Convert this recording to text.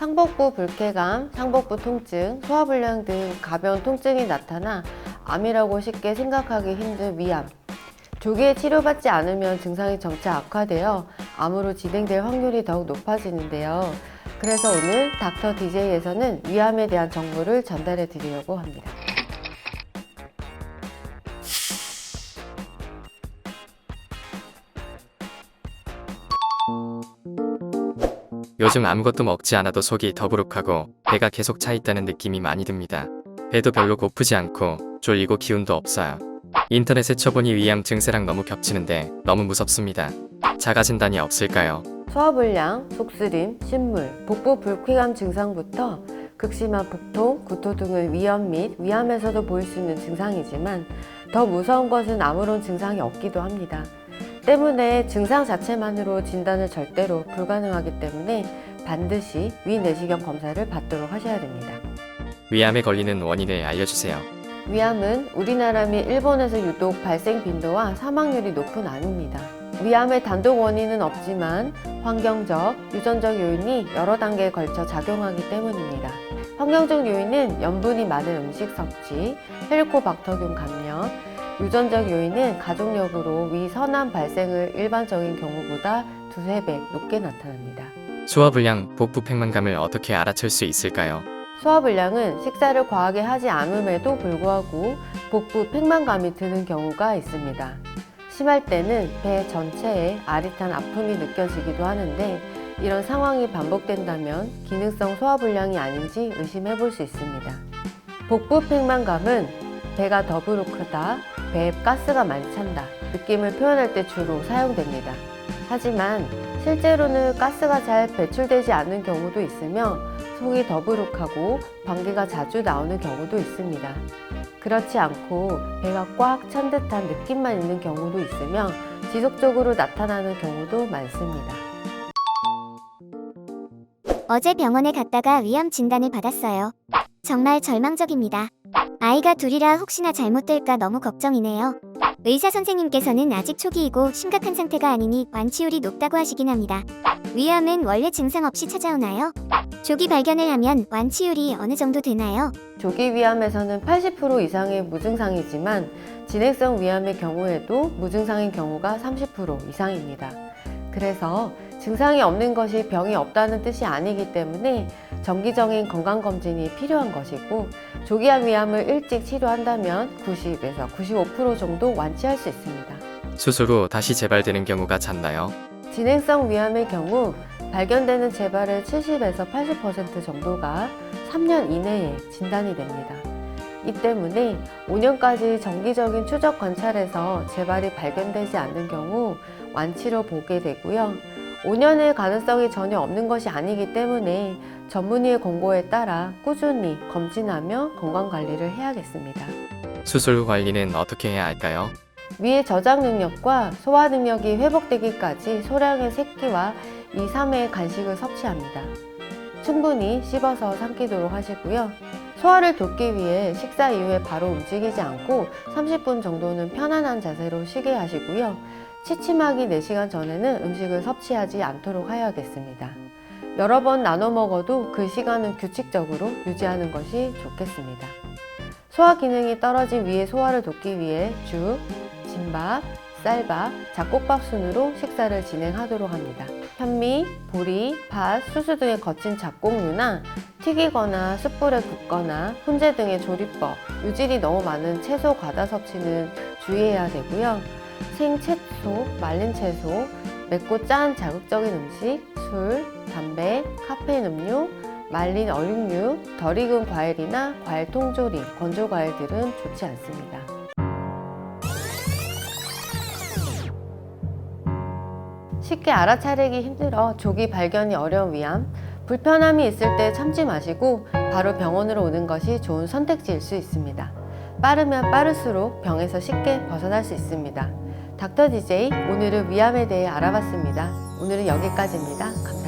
상복부 불쾌감, 상복부 통증, 소화불량 등 가벼운 통증이 나타나 암이라고 쉽게 생각하기 힘든 위암. 조기에 치료받지 않으면 증상이 점차 악화되어 암으로 진행될 확률이 더욱 높아지는데요. 그래서 오늘 닥터 DJ에서는 위암에 대한 정보를 전달해 드리려고 합니다. 요즘 아무것도 먹지 않아도 속이 더부룩하고 배가 계속 차 있다는 느낌이 많이 듭니다. 배도 별로 고프지 않고 졸리고 기운도 없어요. 인터넷에 쳐보니 위암 증세랑 너무 겹치는데 너무 무섭습니다. 자가 진단이 없을까요? 소화불량, 속쓰림, 신물, 복부 불쾌감 증상부터 극심한 복통, 구토 등은 위염 및 위암에서도 보일 수 있는 증상이지만 더 무서운 것은 아무런 증상이 없기도 합니다. 때문에 증상 자체만으로 진단은 절대로 불가능하기 때문에 반드시 위내시경 검사를 받도록 하셔야 됩니다. 위암에 걸리는 원인을 알려주세요. 위암은 우리나라 및 일본에서 유독 발생 빈도와 사망률이 높은 암입니다. 위암의 단독 원인은 없지만 환경적, 유전적 요인이 여러 단계에 걸쳐 작용하기 때문입니다. 환경적 요인은 염분이 많은 음식 섭취, 헬리코박터균 감염, 유전적 요인은 가족력으로 위 선암 발생을 일반적인 경우보다 두세 배 높게 나타납니다. 소화불량, 복부 팽만감을 어떻게 알아챌 수 있을까요? 소화불량은 식사를 과하게 하지 않음에도 불구하고 복부 팽만감이 드는 경우가 있습니다. 심할 때는 배 전체에 아릿한 아픔이 느껴지기도 하는데 이런 상황이 반복된다면 기능성 소화불량이 아닌지 의심해 볼 수 있습니다. 복부 팽만감은 배가 더부룩하다, 배에 가스가 많이 찬다 느낌을 표현할 때 주로 사용됩니다. 하지만 실제로는 가스가 잘 배출되지 않는 경우도 있으며 속이 더부룩하고 방귀가 자주 나오는 경우도 있습니다. 그렇지 않고 배가 꽉 찬 듯한 느낌만 있는 경우도 있으며 지속적으로 나타나는 경우도 많습니다. 어제 병원에 갔다가 위암 진단을 받았어요. 정말 절망적입니다. 아이가 둘이라 혹시나 잘못될까 너무 걱정이네요. 의사 선생님께서는 아직 초기이고 심각한 상태가 아니니 완치율이 높다고 하시긴 합니다. 위암은 원래 증상 없이 찾아오나요? 조기 발견을 하면 완치율이 어느 정도 되나요? 조기 위암에서는 80% 이상의 무증상이지만 진행성 위암의 경우에도 무증상인 경우가 30% 이상입니다. 그래서 증상이 없는 것이 병이 없다는 뜻이 아니기 때문에 정기적인 건강검진이 필요한 것이고 조기암 위암을 일찍 치료한다면 90에서 95% 정도 완치할 수 있습니다. 수술 후 다시 재발되는 경우가 잦나요? 진행성 위암의 경우 발견되는 재발의 70에서 80% 정도가 3년 이내에 진단이 됩니다. 이 때문에 5년까지 정기적인 추적 관찰에서 재발이 발견되지 않는 경우 완치로 보게 되고요. 5년의 가능성이 전혀 없는 것이 아니기 때문에 전문의의 권고에 따라 꾸준히 검진하며 건강 관리를 해야겠습니다. 수술 후 관리는 어떻게 해야 할까요? 위의 저장 능력과 소화 능력이 회복되기까지 소량의 새끼와 2, 3회 간식을 섭취합니다. 충분히 씹어서 삼키도록 하시고요. 소화를 돕기 위해 식사 이후에 바로 움직이지 않고 30분 정도는 편안한 자세로 쉬게 하시고요. 취침하기 4시간 전에는 음식을 섭취하지 않도록 하여야겠습니다. 여러 번 나눠 먹어도 그 시간은 규칙적으로 유지하는 것이 좋겠습니다. 소화 기능이 떨어진 위의 소화를 돕기 위해 죽, 진밥, 쌀밥, 잡곡밥 순으로 식사를 진행하도록 합니다. 현미, 보리, 팥, 수수 등의 거친 잡곡류나 튀기거나 숯불에 굽거나 훈제 등의 조리법, 유질이 너무 많은 채소 과다 섭취는 주의해야 되고요. 생채소, 말린 채소, 맵고 짠 자극적인 음식, 술, 담배, 카페인 음료, 말린 어육류, 덜 익은 과일이나 과일 통조림, 건조 과일들은 좋지 않습니다. 쉽게 알아차리기 힘들어 조기 발견이 어려운 위암, 불편함이 있을 때 참지 마시고 바로 병원으로 오는 것이 좋은 선택지일 수 있습니다. 빠르면 빠를수록 병에서 쉽게 벗어날 수 있습니다. 닥터 DJ 오늘은 위암에 대해 알아봤습니다. 오늘은 여기까지입니다. 감사합니다.